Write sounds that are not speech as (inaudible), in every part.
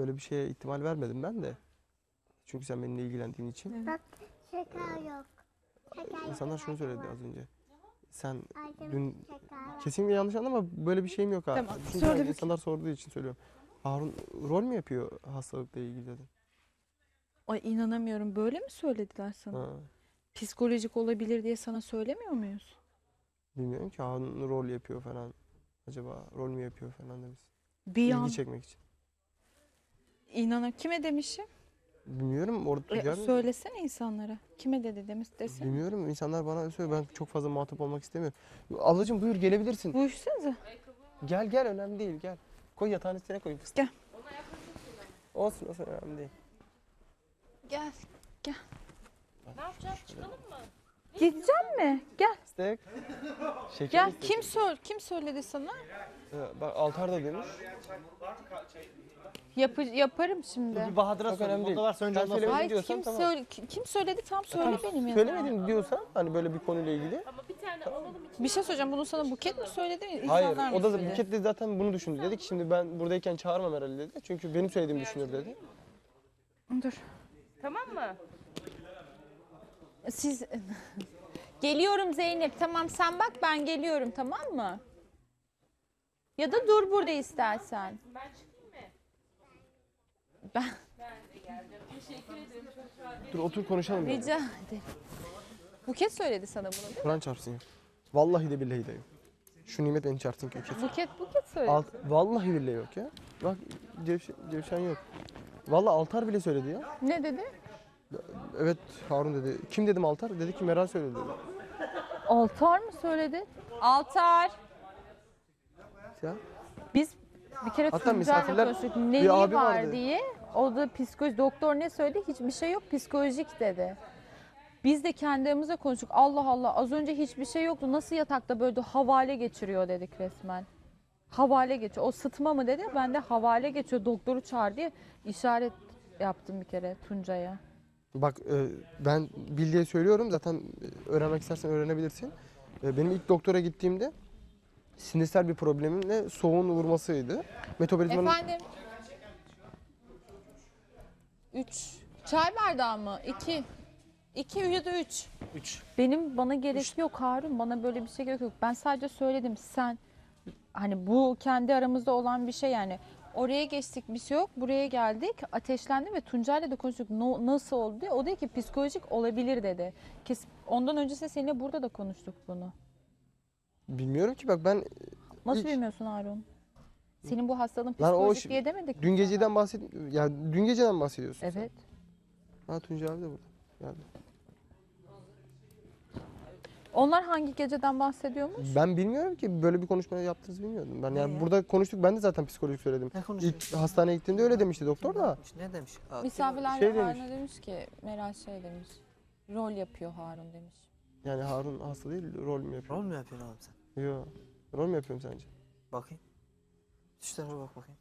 Böyle bir şeye ihtimal vermedim ben de. Çünkü sen benimle ilgilendiğin için. Bak şeker yok. Şeker İnsanlar şunu söyledi az önce. Sen dün şeker kesinlikle yanlış anlama böyle bir şeyim yok ha. Tamam, Çünkü insanlar sorduğu için söylüyorum. Harun rol mü yapıyor hastalıkla ilgili dedim. Ay inanamıyorum. Böyle mi söylediler sana? Ha. Psikolojik olabilir diye sana söylemiyor muyuz? Bilmiyorum ki Harun rol yapıyor falan. Acaba rol mü yapıyor falan demiş. Bir İlgi an çekmek için. İnanam kime demişim? Bilmiyorum orada E, söylesene insanlara. Kime dedi demiş desene. Bilmiyorum insanlar bana öyle söylüyor. Ben çok fazla muhatap olmak istemiyorum. Ablacığım buyur gelebilirsin. Buyursanıza. Gel gel önemli değil gel. Koy yatağın üstüne koy fıstık. Gel. Olsun olsun önemli değil. Gel. Ne yapacağız? Çıkalım mı? Gideceğim mi? Gel. Fıstık. Şeker Gel. istedim. Kim söyle kim söyledi sana? Ee, Bak Altar da demiş. Yapı, yaparım şimdi. Bir Bahadır'a Çok sorayım. önemli değil. Varsa önce Sen ondan söyle. sonra. Diyorsan kim, tamam. söyle, kim kim söyledi tam söyle benim yanıma. Söylemedin diyorsan hani böyle bir konuyla ilgili. Ama bir tane alalım için. Bir şey söyleyeceğim. Bunu sana Buket mi söyledi? Hayır insanlar mı o da söyledi? Buket de zaten bunu düşündü. Dedi ki şimdi ben buradayken çağırmam herhalde dedi. Çünkü benim söylediğimi düşünür dedi. Dur. Tamam mı? Siz (laughs) Geliyorum Zeynep. Tamam sen bak ben geliyorum tamam mı? Ya da dur burada istersen. Ben mı? Ben. Teşekkür ederim. Dur otur konuşalım. yani. rica ederim. Buket söyledi sana bunu değil Kur'an çarpsın yok. Vallahi de billahi de yok. Şu nimet beni çarpsın ki mi? Buket Buket söyledi. Alt, vallahi billahi yok ya. Bak Cevş- Cevşen yok. Vallahi Altar bile söyledi ya. Ne dedi? Evet Harun dedi. Kim dedim Altar? Dedi ki Meral söyledi dedi. Altar mı söyledi? Altar. Ya. Bir kere Hatta misafirler- konuştuk. bir Neyi abi var vardı. diye. O da psikoloji. Doktor ne söyledi? Hiçbir şey yok. Psikolojik dedi. Biz de kendi aramızda konuştuk. Allah Allah az önce hiçbir şey yoktu. Nasıl yatakta böyle havale geçiriyor dedik resmen. Havale geçiyor. O sıtma mı dedi. Ben de havale geçiyor. Doktoru çağır diye işaret yaptım bir kere Tuncay'a. Bak e, ben bil diye söylüyorum. Zaten e, öğrenmek istersen öğrenebilirsin. E, benim ilk doktora gittiğimde sinirsel bir problemimle soğuğun vurmasıydı. Metabolizmanın Efendim? Üç. Çay bardağı mı? İki. İki ya da üç. Üç. Benim bana gerek yok Harun. Bana böyle bir şey gerek yok. Ben sadece söyledim. Sen hani bu kendi aramızda olan bir şey yani. Oraya geçtik bir şey yok. Buraya geldik. Ateşlendi ve Tuncay'la da konuştuk. No- nasıl oldu diye. O dedi ki psikolojik olabilir dedi. Kes ondan öncesinde seninle burada da konuştuk bunu. Bilmiyorum ki bak ben Nasıl Hiç. bilmiyorsun Harun? Senin bu hastalığın Lan o psikolojik şi- diye demedik. mi? dün geceden bahset ya dün geceden bahsediyorsun. sen. Evet. Ha Tuncay abi de burada. Geldi. Onlar hangi geceden bahsediyormuş? Ben bilmiyorum ki böyle bir konuşma yaptığınızı bilmiyordum. Ben yani ya? burada konuştuk ben de zaten psikolojik söyledim. Ne konuşuyorsun? İlk hastaneye gittiğimde öyle demişti doktor da. Ne demiş? Aa, Misafirler Şey de demiş. Harun'a demiş ki Meral şey demiş. Rol yapıyor Harun demiş. Yani Harun hasta değil rol mü yapıyor? Rol mü yapıyorsun oğlum sen? Yok. Rol mü yapıyorum sence? Bakayım. Tarafa bak bakayım.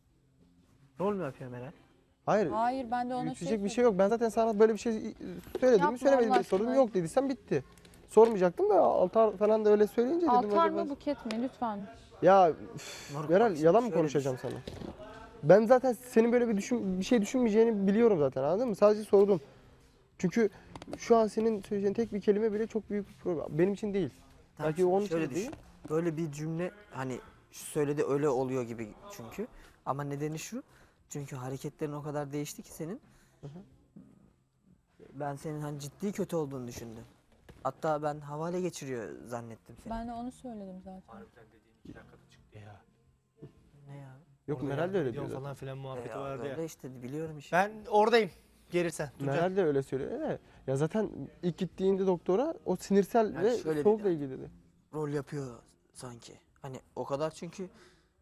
Rol mü yapıyor Meral? Hayır. Hayır ben de ona Büyütecek şey bir şey yok. Ben zaten sana böyle bir şey söyledim Yapma mi söylemedim Allah mi sorun aşkına. yok dediysen bitti. Sormayacaktım da altar falan da öyle söyleyince dedim Altar acaba- mı buket mi lütfen. Ya üf, Moruk Meral yalan mı şöyle konuşacağım sana? Ben zaten senin böyle bir düşün bir şey düşünmeyeceğini biliyorum zaten anladın mı? Sadece sordum. Çünkü şu an senin söyleyeceğin tek bir kelime bile çok büyük bir problem. Benim için değil. Tamam, Belki onun şöyle için değil. Böyle bir cümle hani söyledi öyle oluyor gibi çünkü. Ama nedeni şu. Çünkü hareketlerin o kadar değişti ki senin. Ben senin hani ciddi kötü olduğunu düşündüm. Hatta ben havale geçiriyor zannettim seni. Ben de onu söyledim zaten. Ya. Ne ya? Yok Orada Meral de öyle diyor. zaten. falan filan muhabbeti Ya vardı ya. işte biliyorum işte. Ben oradayım. Gelirsen. Meral de öyle söylüyor. Evet. Ya zaten ilk gittiğinde doktora o sinirsel Yani ve şöyle soğukla ilgili dedi. Rol yapıyor sanki. Hani o kadar çünkü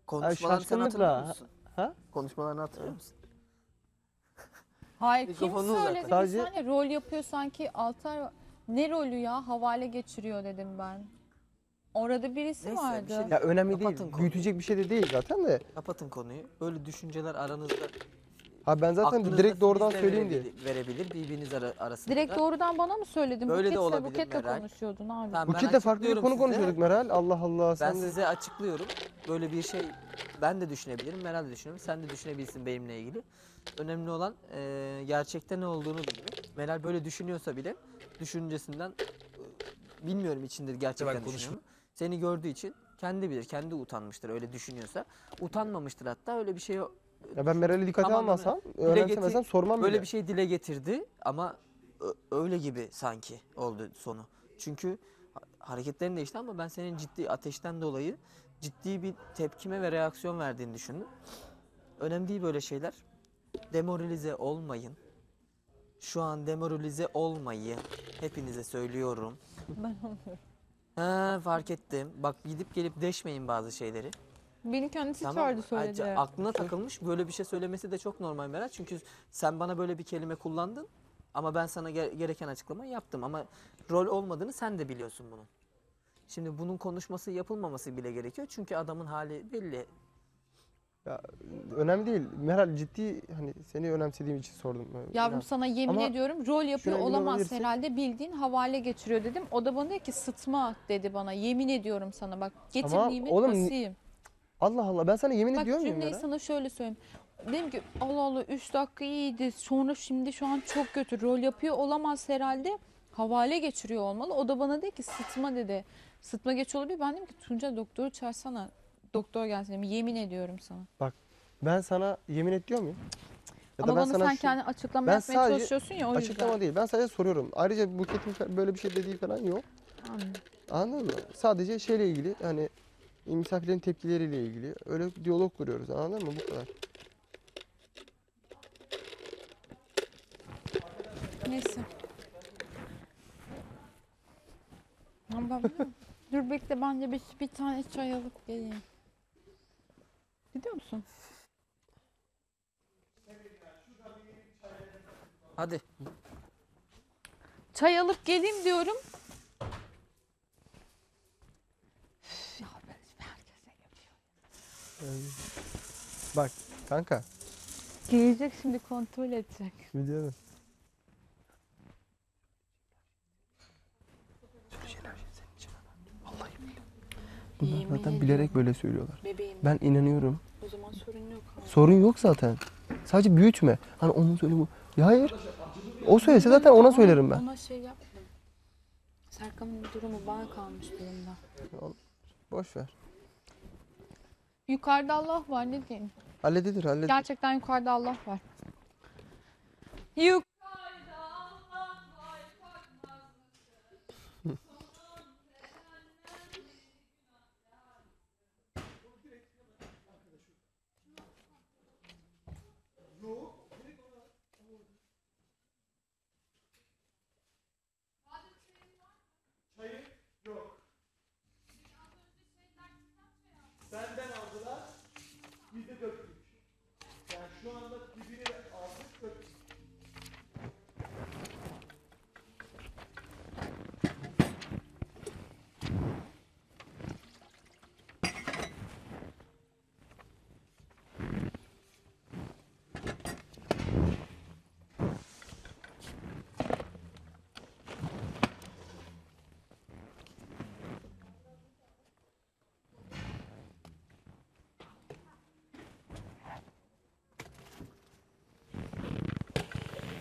konuşmalarını sen şaşkınlıkla, hatırlıyor musun? ha? Konuşmalarını hatırlıyor musun? (laughs) Hayır kim Mikrofonunu söyledi Sadece- bir saniye rol yapıyor sanki Altar ne rolü ya havale geçiriyor dedim ben. Orada birisi Neyse, bir vardı. şey- Ya önemli Kapatın değil. konuyu. Büyütecek bir şey de değil zaten de. Kapatın konuyu. Böyle düşünceler aranızda Ha ben zaten Aklınızda direkt doğrudan siz de söyleyeyim diye. verebilir- Verebilir birbiriniz ara, arasında. Direkt doğrudan bana mı söyledin? Böyle de Buketle, olabilir Buketle Meral. konuşuyordun abi. Tamam, ben Buket'le farklı bir açıklıyorum konu size. konuşuyorduk Meral. Allah Allah Ben sen de. size açıklıyorum. Böyle bir şey ben de düşünebilirim, Meral de düşünebilir. Sen de düşünebilirsin benimle ilgili. Önemli olan e, gerçekte ne olduğunu bilmek. Meral böyle düşünüyorsa bile düşüncesinden e, bilmiyorum içinde gerçekten düşünüyor mu? Seni gördüğü için kendi bilir, kendi utanmıştır öyle düşünüyorsa. Utanmamıştır hatta öyle bir şey Ya ben Meral'i dikkate Tamamen almasam, Dile önemsemesem getir- sormam Böyle bile. bir şey dile getirdi ama ö- öyle gibi sanki oldu sonu. Çünkü ha- hareketlerin değişti ama ben senin ciddi ateşten dolayı ciddi bir tepkime ve reaksiyon verdiğini düşündüm. Önemli değil böyle şeyler. Demoralize olmayın. Şu an demoralize olmayın. Hepinize söylüyorum. Ben olmuyorum. Ha, fark ettim. Bak gidip gelip deşmeyin bazı şeyleri. Beni kendisi Tamam. çağırdı söyledi. Ayrıca aklına takılmış böyle bir şey söylemesi de çok normal Meral. Çünkü sen bana böyle bir kelime kullandın ama ben sana ge- gereken açıklamayı yaptım. Ama rol olmadığını sen de biliyorsun bunun. Şimdi bunun konuşması yapılmaması bile gerekiyor. Çünkü adamın hali belli. Ya, önemli değil. Meral ciddi hani seni önemsediğim için sordum. Yavrum Yani sana yemin Ama ediyorum rol yapıyor şuna emin olamaz olabilirsin. herhalde bildiğin havale geçiriyor dedim. O da bana dedi ki sıtma dedi bana yemin ediyorum sana bak getir Ama nimet oğlum, basayım. Allah Allah ben sana yemin Bak ediyor muyum cümleyi Meral? sana şöyle söyleyeyim. Dedim ki Allah Allah 3 dakika iyiydi sonra şimdi şu an çok kötü rol yapıyor olamaz herhalde. Havale geçiriyor olmalı. O da bana dedi ki sıtma dedi. Sıtma geç olabilir. Ben dedim ki Tunca doktoru çağırsana. Doktor gelsin dedim. Yemin ediyorum sana. Ben sana yemin et diyor muyum? Ya da Ama ben bana sen şu- kendi açıklama Ben yapmaya sadece çalışıyorsun ya o yüzden. Açıklama değil. Ben sadece soruyorum. Ayrıca Buket'in fe- böyle bir şey dediği falan yok. Anladım. Anladın mı? Sadece şeyle ilgili hani misafirlerin tepkileriyle ilgili öyle bir diyalog kuruyoruz. Anladın mı? Bu kadar. Neyse. Ama ben- Dur bekle bence bir, bir tane çay alıp geleyim. Gidiyor musun? Hadi. Çay alıp geleyim diyorum. Üf, ya ben herkese yapıyor. Bak kanka. Gelecek şimdi kontrol edecek. Biliyorum. Bunlar Yemin zaten bilerek böyle söylüyorlar. Bebeğim Ben inanıyorum. o zaman sorun yok. Sorun yok zaten. Sadece büyütme. Hani onu söyle bu. Ya hayır. O söylese zaten ona söylerim ben. Ona şey yapma. Serkan'ın durumu bana kalmış durumda. Boş ver. Yukarıda Allah var ne diyeyim. Halledilir halledilir. Gerçekten yukarıda Allah var. Yuk (laughs)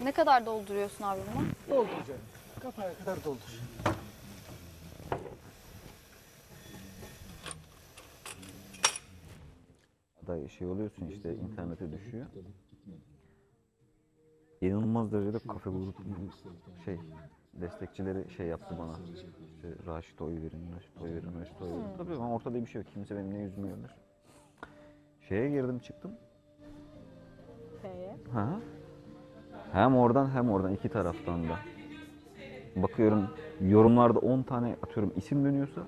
Ne kadar dolduruyorsun abi bunu? Doldur canım. Kafaya kadar doldur. da şey oluyorsun işte internete düşüyor. İnanılmaz derecede kafe grubunun şey destekçileri şey yaptı bana. İşte Raşit oy verin, Raşit oy verin, Raşit oy verin. Tabii ama ortada bir şey yok. Kimse benim ne yüzümü görmüyor. Şeye girdim çıktım. F'ye. Ha. Hem oradan hem oradan iki taraftan da. Bakıyorum yorumlarda 10 tane atıyorum isim dönüyorsa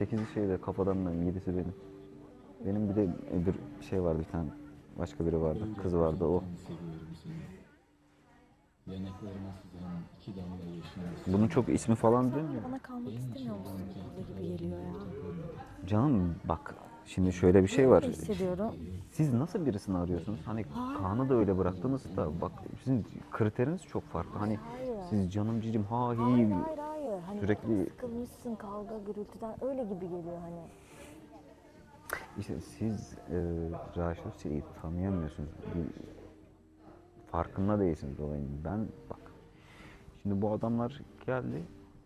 8'i şeyde kafadan ben 7'si benim. Benim bir de bir şey vardı bir tane başka biri vardı. Kız vardı o. Bunun çok ismi falan dönmüyor. Bana kalmak istemiyor musun burada gibi geliyor ya. Canım bak Şimdi şöyle bir şey var. hissediyorum. Siz nasıl birisini arıyorsunuz? Hani Kaan'ı da öyle bıraktınız da bak sizin kriteriniz çok farklı. Hani Hayır. siz canım cicim ha Hayır, hi hayır, hayır. Hani sürekli- sıkılmışsın kavga gürültüden öyle gibi geliyor hani. işte siz e, Raşit Hüseyin'i tanıyamıyorsunuz. Bir, farkında değilsiniz olayın. Ben bak şimdi bu adamlar geldi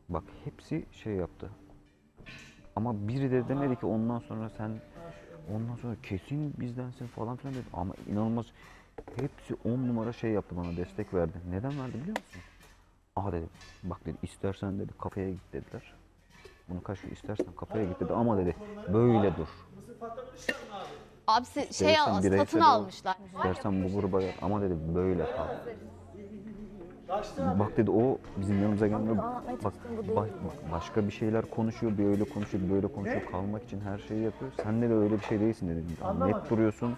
bak hepsi şey yaptı. Ama biri de demedi ki ondan sonra sen ondan sonra kesin bizdensin falan filan dedi. Ama inanılmaz hepsi on numara şey yaptı bana destek verdi. Neden verdi biliyor musun? Aa dedi bak dedi istersen dedi kafeye git dediler. Bunu kaç istersen kafeye git dedi ama dedi böyle dur. Abisi şey al- satın almışlar. İstersen bu gruba gel ama dedi böyle kal. Bak dedi o bizim yanımıza gelmiyor. Bak bak, başka bir şeyler konuşuyor, bir öyle konuşuyor, bir böyle konuşuyor. Kalmak için her şeyi yapıyor. Sen de öyle bir şey değilsin dedi. Net duruyorsun.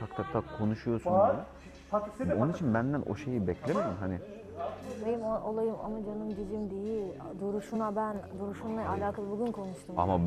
Tak tak tak konuşuyorsun. dedi. Onun için benden o şeyi beklemeyin hani. Benim o- olayım ama canım cicim değil. Duruşuna ben, duruşunla alakalı bugün konuştum. Ama